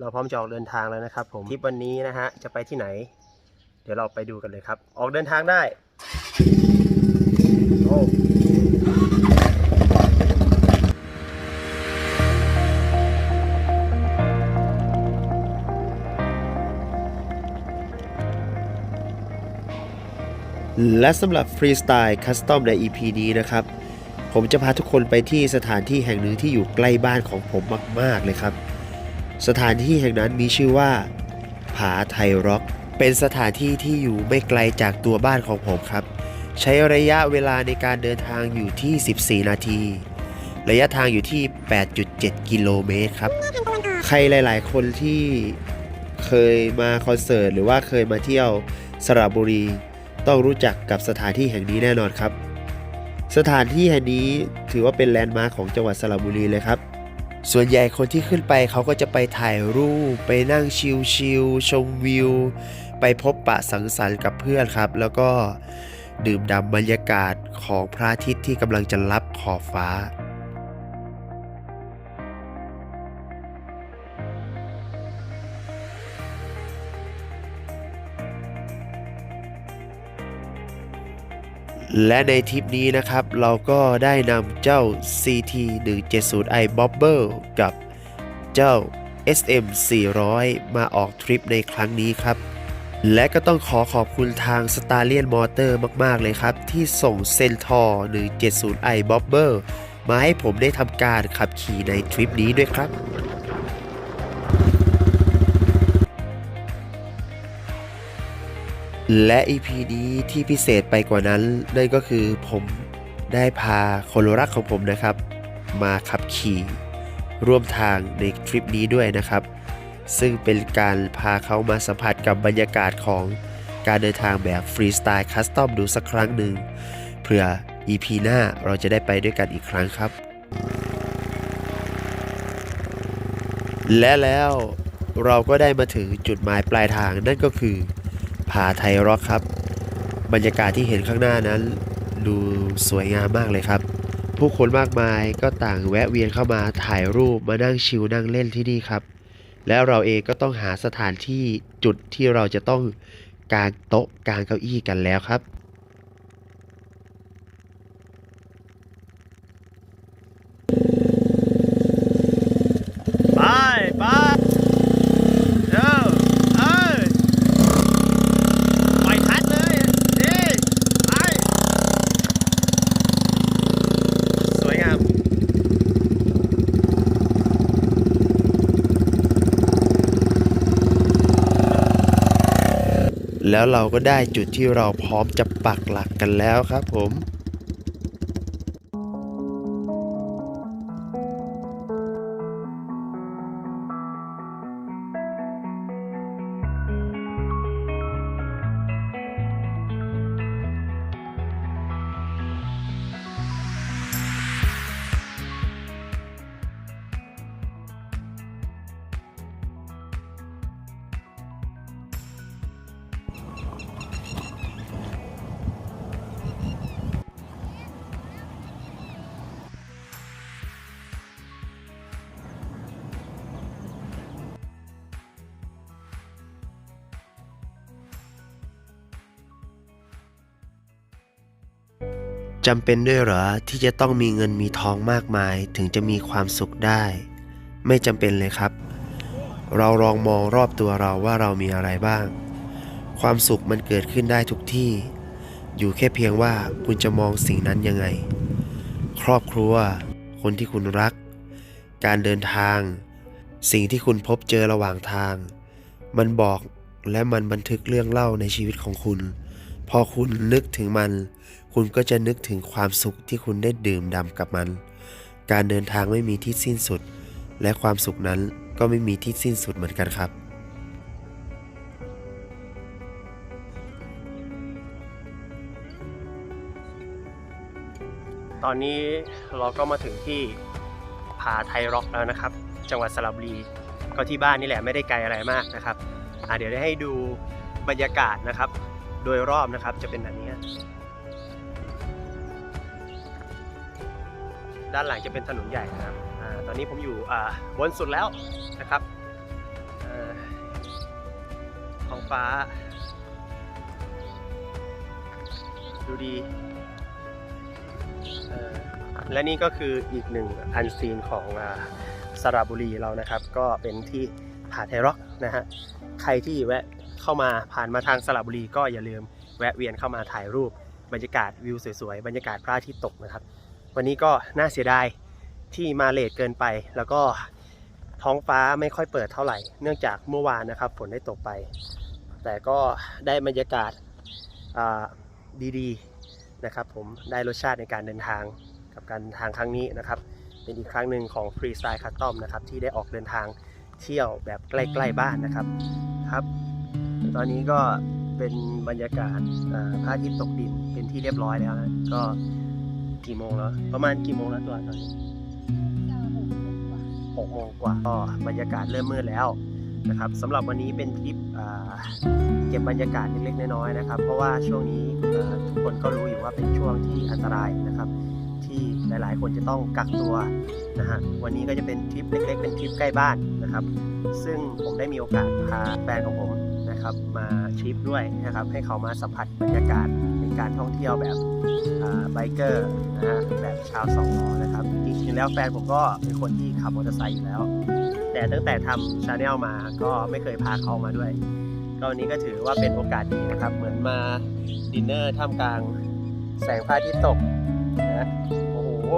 เราพร้อมจะออกเดินทางแล้วนะครับ ผมทริปวันนี้นะฮะจะไปที่ไหน เดี๋ยวเราไปดูกันเลยครับ ออกเดินทางได้โอ้และสำหรับฟรีสไตล์คัสตอมใน EP นี้นะครับ ผมจะพาทุกคนไปที่สถานที่แห่งหนึ่งที่อยู่ใกล้บ้านของผมมาก ๆ เลยครับ สถานที่แห่งนั้นมีชื่อว่า ผาไทร็อก เป็นสถานที่ที่อยู่ไม่ไกลจากตัวบ้านของผมครับ ใช้ระยะเวลาในการเดินทางอยู่ที่ 14 นาที ระยะทางอยู่ที่ 8.7 กิโลเมตรครับ ใครหลาย ๆ คนที่เคยมาคอนเสิร์ตหรือว่าเคยมาเที่ยวสระบุรี ต้องรู้จักกับสถานที่แห่งนี้แน่นอนครับ สถานที่แห่งนี้ถือว่าเป็นแลนด์มาร์คของจังหวัดสระบุรีเลยครับ ส่วนใหญ่คนที่ขึ้นไปเขาก็จะไปถ่ายรูป ไปนั่งชิลๆชมวิว ไปพบปะสังสรรค์กับเพื่อนครับ แล้วก็ดื่มด่ำบรรยากาศของพระอาทิตย์ที่กำลังจะลับขอบฟ้า และในทริปนี้นะครับ เราก็ได้นำเจ้า CT 170i Bobber กับเจ้า SM 400 มาออกทริปในครั้งนี้ครับ และก็ต้องขอขอบคุณทาง s t a r l i o n Motor มาก ๆ เลยครับ ที่ส่ง Centaur 170i Bobber มาให้ผมได้ทำการขับขี่ในทริปนี้ด้วยครับ และ EP นี้ที่พิเศษไปกว่านั้นนั่นก็คือผมได้พาคนรักของผมนะครับ มาขับขี่ร่วมทางในทริปนี้ด้วยนะครับ ซึ่งเป็นการพาเขามาสัมผัสกับบรรยากาศของการเดินทางแบบฟรีสไตล์คัสตอมดูสักครั้งหนึ่งเพื่อ EP หน้าเราจะได้ไปด้วยกันอีกครั้งครับ และแล้วเราก็ได้มาถึงจุดหมายปลายทางนั่นก็คือ ผาไทยร็อกครับ บรรยากาศที่เห็นข้างหน้านั้น ดูสวยงามมากเลยครับ ผู้คนมากมายก็ต่างแวะเวียนเข้ามาถ่ายรูปมานั่งชิลนั่งเล่นที่นี่ครับ แล้วเราเองก็ต้องหาสถานที่จุดที่เราจะต้องกางโต๊ะกางเก้าอี้กันแล้วครับ ไปไปเร็วเอ้ยปล่อยคัดเลยนี่ไปสวยงาม แล้วเราก็ได้จุดที่เราพร้อมจะปักหลักกันแล้วครับผม จำเป็นด้วยเหรอที่จะต้องมีเงินมีทองมากมายถึงจะมีความสุขได้ ไม่จำเป็นเลยครับ เราลองมองรอบตัวเราว่าเรามีอะไรบ้าง ความสุขมันเกิดขึ้นได้ทุกที่ อยู่แค่เพียงว่าคุณจะมองสิ่งนั้นยังไง ครอบครัว คนที่คุณรัก การเดินทาง สิ่งที่คุณพบเจอระหว่างทาง มันบอกและมันบันทึกเรื่องเล่าในชีวิตของคุณ พอคุณนึกถึงมัน คุณก็จะนึกถึงความสุขที่คุณได้ดื่มด่ำกับมัน การเดินทางไม่มีที่สิ้นสุด และความสุขนั้นก็ไม่มีที่สิ้นสุดเหมือนกันครับตอนนี้เราก็มาถึงที่ผาไทยร็อกแล้วนะครับ จังหวัดสระบุรีก็ที่บ้านนี่แหละไม่ได้ไกลอะไรมากนะครับอะเดี๋ยวได้ให้ดูบรรยากาศนะครับ โดยรอบนะครับจะเป็นแบบนี้ ด้านหลังจะเป็นถนนใหญ่นะครับอตอนนี้ผมอยู่บนสุดแล้วนะครับท้องฟ้า ดูดี และนี่ก็คืออีกหนึ่งอันซีนของสระบุรีเรานะครับ ก็เป็นที่ผาไทยร็อกนะฮะใครที่แวะเข้ามาผ่านมาทางสระบุรีก็อย่าลืมแวะเวียนเข้ามาถ่ายรูปบรรยากาศวิวสวยๆ บรรยากาศพระอาทิตย์ตกนะครับ วันนี้ก็น่าเสียดายที่มาเลทเกินไป แล้วก็ท้องฟ้าไม่ค่อยเปิดเท่าไหร่ เนื่องจากเมื่อวานนะครับฝนได้ตกไป แต่ก็ได้บรรยากาศดีๆนะครับ ผมได้รสชาติในการเดินทางกับการทางครั้งนี้นะครับ เป็นอีกครั้งหนึ่งของฟรีสไตล์คัตตอมนะครับที่ได้ออกเดินทางเที่ยวแบบใกล้ๆบ้านนะครับครับ ตอนนี้ก็เป็นบรรยากาศพระอาทิตย์ตกดินเป็นที่เรียบร้อยแล้วนะก็ กี่โมงแล้ว ประมาณกี่โมงแล้วตัวตอนนี้หกโมงกว่าก็บรรยากาศเริ่มมืดแล้วนะครับสำหรับวันนี้เป็นทริปอ่าเก็บบรรยากาศเล็กๆน้อยๆนะครับ เพราะว่าช่วงนี้อ่าทุกคนก็รู้อยู่ว่าเป็นช่วงที่อันตรายนะครับ ที่หลายๆ คนจะต้องกักตัวนะฮะวันนี้ก็จะเป็นทริปเล็ก ๆ เป็นทริปใกล้บ้านนะครับ ซึ่งผมได้มีโอกาสพาแฟนของผมนะครับมาทริปด้วยนะครับให้เขามาสัมผัสบรรยากาศใน การท่องเที่ยวแบบไบเกอร์นะฮะแบบชาวสองล้อนะครับจริงๆแล้วแฟนผมก็เป็นคนที่ขับมอเตอร์ไซค์อยู่แล้ว แต่ตั้งแต่ทำชาแนลมาก็ไม่เคยพาเขามาด้วย ก็วันนี้ก็ถือว่าเป็นโอกาสดีนะครับ เหมือนมาดินเนอร์ท่ามกลางแสงพระอาทิตย์ตกนะโอ้โห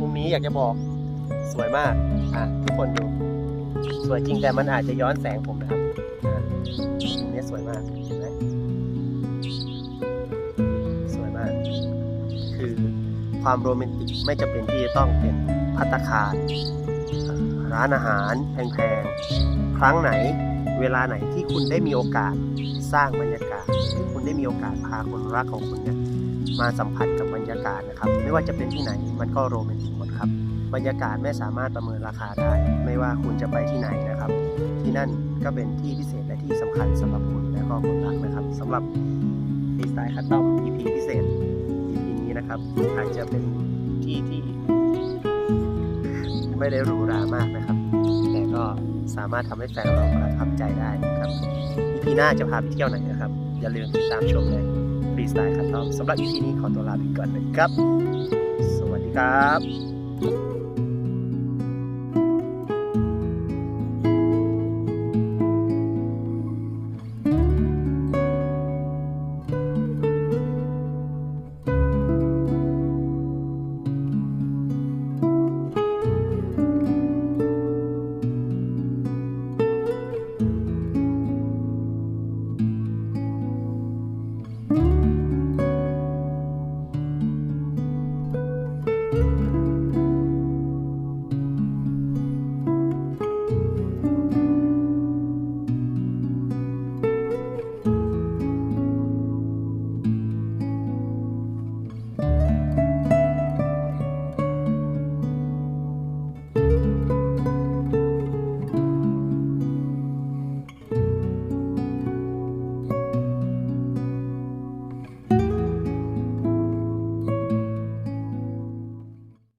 มุมนี้อยากจะบอกสวยมากอะทุกคนดู สวยจริงแต่มันอาจจะย้อนแสงผมนะครับ ความโรแมนติกไม่จำเป็นที่จะต้องเป็นพัตคาร ร้านอาหารแพงๆ ครั้งไหนเวลาไหนที่คุณได้มีโอกาสสร้างบรรยากาศที่คุณได้มีโอกาสพาคนรักของคุณเนี่ยมาสัมผัสกับบรรยากาศนะครับ ไม่ว่าจะเป็นที่ไหนมันก็โรแมนติกหมดครับ บรรยากาศไม่สามารถประเมินราคาได้ ไม่ว่าคุณจะไปที่ไหนนะครับ ที่นั่นก็เป็นที่พิเศษและที่สำคัญสำหรับคุณและก็คนรักนะครับสำหรับฟรีไตล์คัตตอม EP พิเศษ นะครับ อาจจะเป็นที่ที่ ไม่ได้หรูหรามากนะครับ แต่ก็สามารถทำให้แฟนเราประทับใจได้นะครับอีพีหน้าจะพาไปเที่ยวไหนนะครับ อย่าลืมติดตามชมเลยฟรีสไตล์คัตตอมสำหรับอีพีนี้ขอตัวลาไปก่อนนะครับ สวัสดีครับ